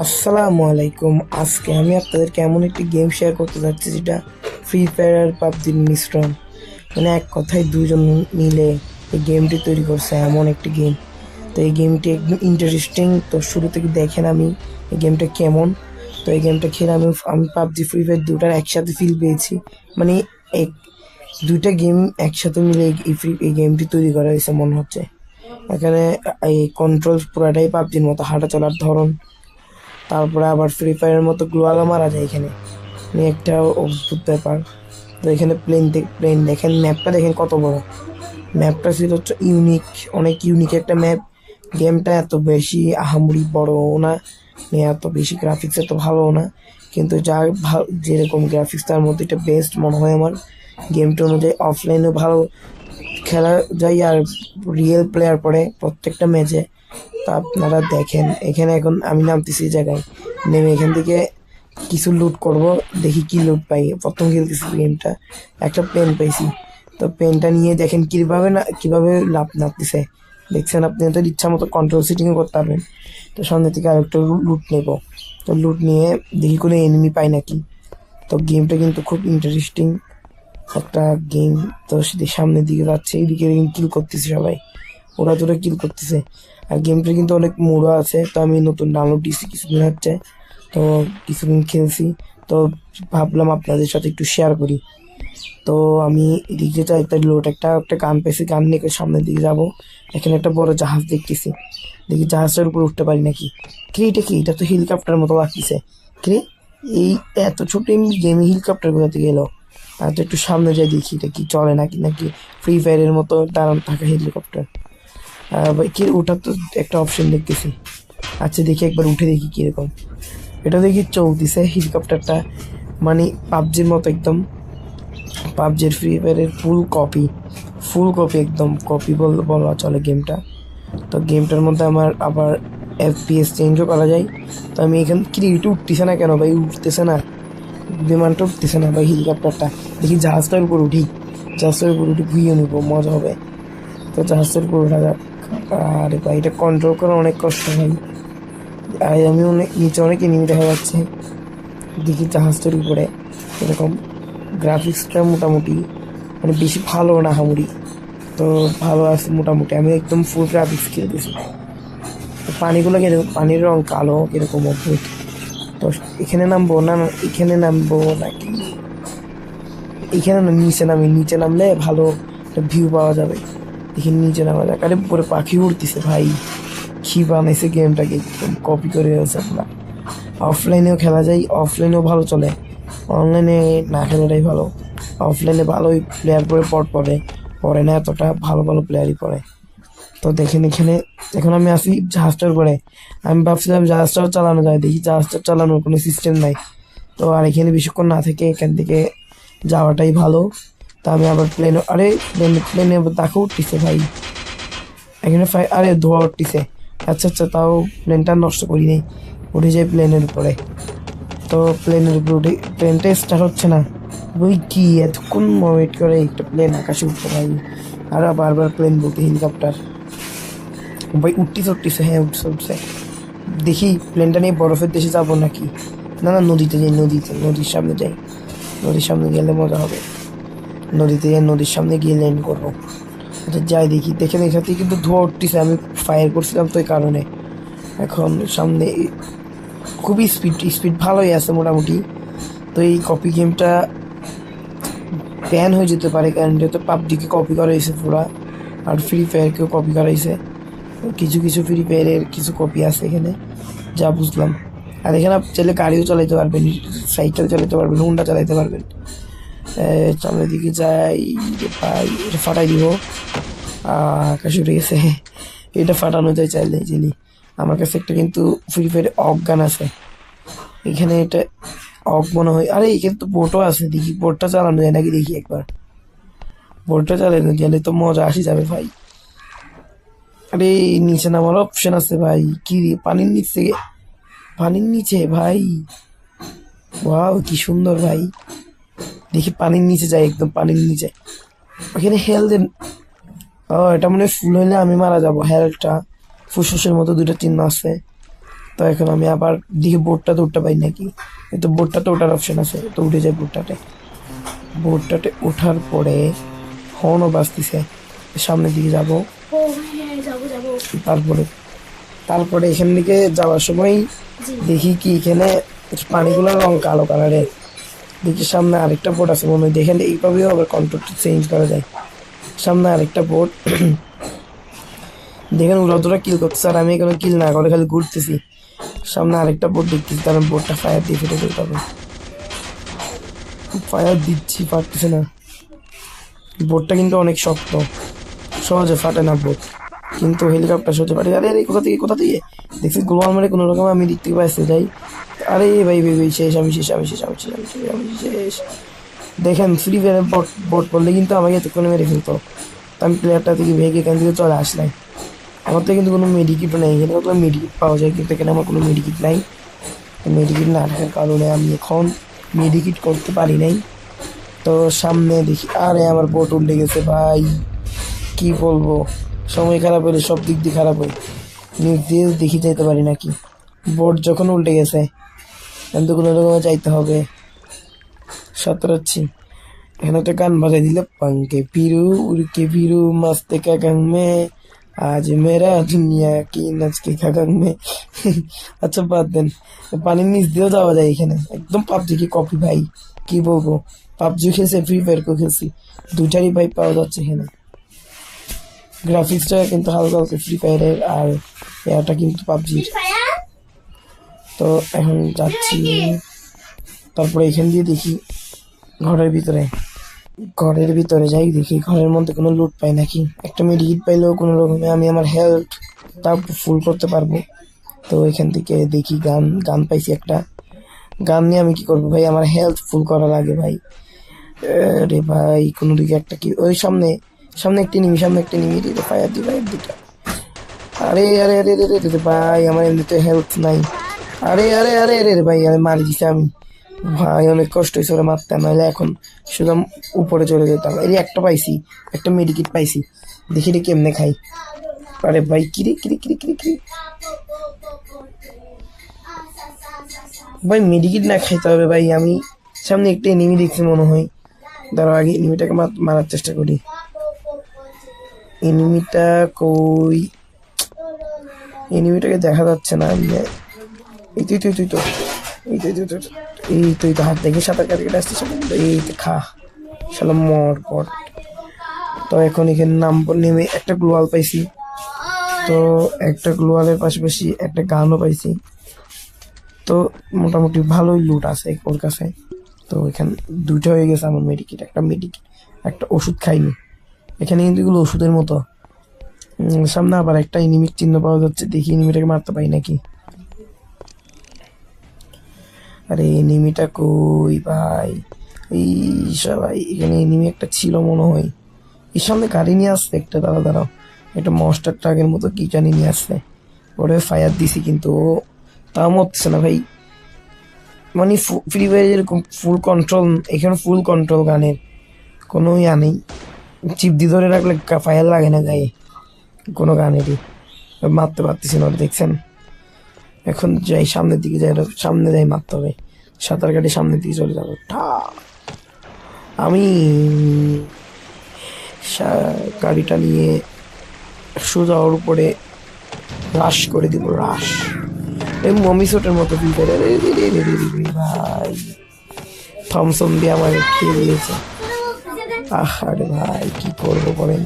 আসসালামু আলাইকুম। আজকে আমি আপনাদেরকে এমন একটি গেম শেয়ার করতে যাচ্ছি যেটা ফ্রি ফায়ার আর পাবজির মিশ্রণ। মানে এক কথায় দুজন মিলে এই গেমটি তৈরি করছে, এমন একটি গেম তো এই গেমটি একদম ইন্টারেস্টিং তো শুরু থেকে দেখেন আমি এই গেমটা কেমন। তো এই গেমটা খেলে আমি আমি পাবজি ফ্রি ফায়ার দুটার একসাথে ফিল পেয়েছি। মানে এক, দুইটা গেম একসাথে মিলে এই- ফ্রি এই গেমটি তৈরি করা হয়েছে মনে হচ্ছে। এখানে এই কন্ট্রোল পুরাটাই পাবজির মতো হাঁটা চলার ধরন। তারপরে আবার ফ্রি ফায়ারের মতো গ্লোয়ালও মারা যায় এখানে। মানে একটা অদ্ভুত ব্যাপার। তো এখানে প্লেন প্লেন দেখেন ম্যাপটা দেখেন কত বড়। ম্যাপটা ছিল হচ্ছে ইউনিক অনেক ইউনিক একটা ম্যাপ গেমটা এত বেশি আহামরি বড় না মানে এত বেশি গ্রাফিক্স এত ভালো না। কিন্তু যা ভালো যেরকম গ্রাফিক্স তার মধ্যে এটা বেস্ট মনে হয় আমার। গেমটা অনুযায়ী অফলাইনেও ভালো খেলা যায় আর রিয়েল প্লেয়ার পড়ে প্রত্যেকটা ম্যাচে তা আপনারা দেখেন, এখানে এখন আমি নামতেছি জায়গায়। নেমে এখান থেকে কিছু লুট করব, দেখি কি লুট পাই। প্রথম খেলতেছি গেমটা একটা পেন পাইছি। তো পেনটা নিয়ে দেখেন কীভাবে না, কীভাবে লাভ নাপতেছে দেখছেন আপনি তো ইচ্ছা মতো কন্ট্রোল সেটিংও করতে পারবেন। তো সামনে থেকে আরেকটা লুট নেব। তো লুট নিয়ে দেখি কোনো এনিমি পাই নাকি। তো গেমটা কিন্তু খুব ইন্টারেস্টিং একটা গেম তো সামনের দিকে যাচ্ছে, এইদিকে কিল করতেছে সবাই। ওরা তোরা কিল করতেছে। আর গেমটা কিন্তু অনেক মোড়া আছে, তো আমি নতুন ডাউনলোড দিয়েছি কিছুদিন হচ্ছে। তো কিছুদিন খেলছি, তো ভাবলাম আপনাদের সাথে একটু শেয়ার করি। তো আমি এদিকে যাই তাই লোট একটা একটা গান পেয়েছি গান নিয়ে সামনের দিকে যাব। এখানে একটা বড় জাহাজ দেখতেছি। দেখি জাহাজটার উপর উঠতে পারি নাকি? কি এটা কি? এটা তো হেলিকপ্টার মতো লাগতেছে। কি এই এত ছোট গেমে হেলিকপ্টার থেকে এলো? আর তো একটু সামনে যাই দেখি এটা কি চলে নাকি নাকি ফ্রি ফায়ারের মতো দাঁড়ানো থাকা হেলিকপ্টার কি ওটার তো একটা অপশন দেখতেছি। আচ্ছা দেখি একবার, উঠে দেখি কীরকম। এটা দেখি চলতেছে হেলিকপ্টারটা মানে পাবজির মতো একদম। পাবজির ফ্রি ফায়ারের ফুল কপি ফুল কপি একদম। কপি বল বলা চলে গেমটা তো গেমটার মধ্যে আমার আবার এফপিএস চেঞ্জও করা যায়। তো আমি এখান কি উঠতেছে না কেন ভাই? উঠতেছে না। বিমানটা উঠতেছে না ভাই হেলিকপ্টারটা দেখি জাহাজটার উপর উঠি। জাহাজটার উপর উঠে ঘুরিয়ে নিবো, মজা হবে। তো জাহাজটার উপর ওঠা যাক। আরে এটা কন্ট্রোল করা অনেক কষ্ট হয়। আর আমি অনেক, নিচে অনেক এনিমি দেখা যাচ্ছে। দেখি জাহাজটার উপরে। এরকম গ্রাফিক্সটা মোটামুটি মানে বেশি ভালো না হামুরি। তো ভালো আছে মোটামুটি। আমি একদম ফুল গ্রাফিক্স খেলতেছি তো পানিগুলো কীরকম? পানির রং কালো, কীরকম অদ্ভুত। তো এখানে নামবো না, এখানে নামবো নাকি? এখানে নিচে নামি। নিচে নামলে ভালো একটা ভিউ পাওয়া যাবে। দেখি নিচে নামা যাক আরে পুরো পাখি উঠতেছে ভাই। কি বানাইছে গেমটাকে? একদম কপি করে হয়েছে আপনার অফলাইনেও খেলা যায় অফলাইনেও ভালো চলে। অনলাইনে না খেলাটাই ভালো। অফলাইনে ভালোই প্লেয়ার পরে পট পড়ে। পড়ে না এতটা, ভালো ভালো প্লেয়ারই পড়ে। তো দেখেন এখানে এখন আমি আসি জাহাজটার উপরে। আমি ভাবছিলাম জাহাজটাও চালানো যায়, দেখি জাহাজটা চালানোর কোনো সিস্টেম নাই। তো আর এখানে বেশিক্ষণ না থেকে এখান থেকে যাওয়াটাই ভালো। তা আমি আবার প্লেনে আরে প্লেনে প্লেনে দেখো উঠতেছে ভাই। এখানে ফাই আরে, ধোয়া উঠতেছে। আচ্ছা আচ্ছা তাও প্লেনটা নষ্ট করি নেই। উঠে যাই প্লেনের উপরে। তো প্লেনের উপরে উঠে প্লেনটা স্টার্ট হচ্ছে না। ওই কি এতক্ষণ ওয়েট করে একটা প্লেন আকাশে উঠতে পারি আর বারবার প্লেন বলতে হেলিকপ্টার ভাই, উঠতেছে উঠতেছে। হ্যাঁ উঠছে উঠছে। দেখি প্লেনটা নিয়ে বরফের দেশে যাব নাকি? না না, নদীতে যাই, নদীতে, নদীর সামনে যাই। নদীর সামনে গেলে মজা হবে। নদীতে, নদীর সামনে গিয়ে ল্যান্ড করব। আচ্ছা যাই দেখি, দেখে দেখে দেখাতেই কিন্তু ধোয়া উঠতেছে, আমি ফায়ার করছিলাম তো এই কারণে। এখন সামনে খুবই স্পিড স্পিড ভালোই আছে মোটামুটি। তো এই কপি গেমটা ব্যান হয়ে যেতে পারে, কারণ যেহেতু পাবজিকে কপি করা হয়েছে পুরা। আর ফ্রি ফায়ারকেও কপি করা হয়েছে কিছু কিছু ফ্রি ফায়ারের কিছু কপি আছে এখানে, যা বুঝলাম। আর এখানে চাইলে গাড়িও চালাইতে পারবেন, সাইকেল চালাতে পারবেন হুন্ডা চালাইতে পারবেন। সামনের দিকে যাই ভাই এটা ফাটাই দিব। আকাশ উঠে গেছে। এটা ফাটানো যায় চাইলে চিনি আমার কাছে একটা কিন্তু ফ্রি ফায়ার অজ্ঞান আছে। এখানে এটা অফ মনে হয়। আরে, এখানে তো বোটও আছে। দেখি বোটটা চালানো যায় নাকি দেখি একবার। বোটটা চালানো গেলে তো মজা আসি যাবে ভাই। আরে, নিচে নামার অপশন আছে ভাই। কি পানির নিচ থেকে পানির নিচে ভাই। ওয়াও কি সুন্দর ভাই। দেখি পানির নিচে যাই একদম পানির নিচে। ওখানে হেল দেন। ও এটা মনে ফুল হইলে আমি মারা যাব। হেলটা ফুসফুসের মতো দুটো চিহ্ন আছে। তো এখন আমি আবার দিকে বোর্ডটা তো উঠতে পারি নাকি? কিন্তু বোর্ডটা তো ওঠার অপশন আছে। তো উঠে যায় বোর্ডটাতে বোর্ডটাতে ওঠার পরে হর্নও বাজতেছে। সামনের দিকে হ্যাঁ যাব। তারপরে তারপরে এখান থেকে যাওয়ার সময় দেখি কি এখানে পানিগুলোর রং কালো কালারের। দেখি, সামনে আরেকটা বোর্ড আছে মনে হয় দেখেন এইভাবেও আবার কন্ট্রোলটা চেঞ্জ করা যায়। সামনে আরেকটা বোর্ড দেখেন তোরা কিল করতেছে, আর আমি এখানে কিল না করে খালি ঘুরতেছি। সামনে আরেকটা বোর্ড দেখতেছি তার বোর্ডটা ফায়ার দিয়ে ফেটে দিতে হবে ফায়ার দিচ্ছি, পারতেছে না। বোর্ডটা কিন্তু অনেক শক্ত। সহজে ফাটে না বোর্ড কিন্তু হেলিকপ্টার সহজে ফাটে। আরে আরে, কোথা থেকে কোথা থেকে? দেখছি গ্লোবাল মেরে কোনো রকম আমি দেখতে পাইছি, যাই। আরে ভাই ভাই ভাই, শেষ, আমি শেষ আমি শেষ আমি শেষ আমি শেষ আমি শেষ। দেখেন ফ্রি ফায়ারের বোট বোট করলে কিন্তু আমাকে এতক্ষণে মেরে ফেলতো। আমি প্লেয়ারটা থেকে ভেগে এখান থেকে চলে আসলাম আমার তো কিন্তু কোনো মেডিকিট নেই, এখানে কত মেডিকিট পাওয়া যায়, কিন্তু এখানে আমার কোনো মেডিকিট নাই। মেডিকিট না থাকার কারণে আমি এখন মেডিকিট করতে পারি নাই। তো সামনে দেখি, আরে আমার বোট উল্টে গেছে ভাই। কি বলব? সময় খারাপ হলে সব দিক দিয়ে খারাপ হয়। নিউজ দিয়ে দেখি যেতে পারি নাকি। বোট যখন উল্টে গেছে কিন্তু কোনো চাইতে হবে। সতরাচ্ছি। এখানে একটা গান বাজাই দিল, পাঙ্কে পিরু উড়কে পিরু মাস্তে কাকাং মে, আজ মেরা দুনিয়া কি নাচকে কাকাং মে। আচ্ছা বাদ দেন। পানির নিচ দিয়েও যাওয়া যায় এখানে। একদম পাবজি কি কপি ভাই? কি বলব? পাবজি খেলছে, ফ্রি ফায়ার কো খেলছি। দুটারই ভাই পাওয়া যাচ্ছে এখানে। গ্রাফিক্সটা কিন্তু হালকা হালকা ফ্রি ফায়ারের, আর এটা কিন্তু পাবজির। তো এখন যাচ্ছি। তারপরে এখান দিয়ে দেখি ঘরের ভিতরে। ঘরের ভিতরে যাই দেখি, ঘরের মধ্যে কোনো লুট পাই নাকি? একটা মেডিকিট পাইলেও কোনো রকমে আমি আমার হেলথ তা ফুল করতে পারব। তো এখান থেকে দেখি গান গান পাইছি একটা। গান নিয়ে আমি কি করব ভাই? আমার হেলথ ফুল করা লাগে ভাই। রে ভাই, কোনো দিকে একটা কি? ওই সামনে সামনে একটি নিমি, সামনে একটি নিমি। রে ফায়ার দি ফায়ার দিটা আরে আরে আরে রে রে ভাই, আমার এমনিতে হেলথ নাই। আরে আরে আরে আরে ভাই আরে মারি দিছে, আমি। ভাই, অনেক কষ্ট হয়েছে ওরা মারতে নাহলে এখন শুধু উপরে চলে যেতাম। এই একটা পাইছি, একটা মেডিকিট পাইছি, দেখি রে কেমনে খাই। আরে ভাই কিরে কিরে কিরে কিরে কিরে ভাই মেডিকিট না খাইতে হবে ভাই, আমি সামনে একটা এনিমি দেখছি মনে হয়। দাঁড়াও, আগে এনিমিটাকে মারার চেষ্টা করি। এনিমিটা কই? এনিমিটাকে দেখা যাচ্ছে না, আমি এই তুই তুই তুই তো এই তুই তুই তুই এই তুই তো হাত দেখে সাঁতার কাটে কেটে আসতে এই খা। শালা মর পট তো এখন এখানে নাম নেমে একটা গ্লোয়াল পাইছি। তো একটা গ্লোয়ালের পাশাপাশি একটা গানও পাইছি। তো মোটামুটি ভালোই লুট আছে ওর কাছে। তো এখানে, দুইটা হয়ে গেছে আমার মেডিকেট একটা মেডিকেট একটা ওষুধ খাইনি। এখানে কিন্তু এগুলো ওষুধের মতো। সামনে আবার একটা এনিমির চিহ্ন পাওয়া যাচ্ছে, দেখি এনিমিটাকে মারতে পারি নাকি। আরে এনিমিটা কই ভাই? এই সবাই, এখানে এনিমি একটা ছিল মনে হয়। এর সামনে গাড়ি নিয়ে আসছে একটা দাঁড়া দাঁড়াও। একটা মস্টার ট্রাকের মতো কি জানি নিয়ে আসছে। ওরে ফায়ার দিছি কিন্তু ও তাও মরছে না ভাই। মানে ফ্রি ফায়ার যেরকম ফুল কন্ট্রোল এখানে ফুল কন্ট্রোল গানের। কোনো ইয়া নেই। চিপ দিয়ে ধরে রাখলে ফায়ার লাগে না গায়ে। কোনো গানেরই মারতে পারতেছি না ওটা, দেখছেন? এখন যাই, সামনের দিকে যাই, সামনে যাই মারতে হবে। সাঁতার কাটি সামনে দিয়ে চলে যাব। ঠা! আমি গাড়িটা নিয়ে সোজা ওর উপরে রাশ করে দিব, রাশ। এই মমি শটের মতো ভাই। থমসম দিয়ে আমার খেয়ে দিয়েছে আহারে ভাই, কি করব বলেন?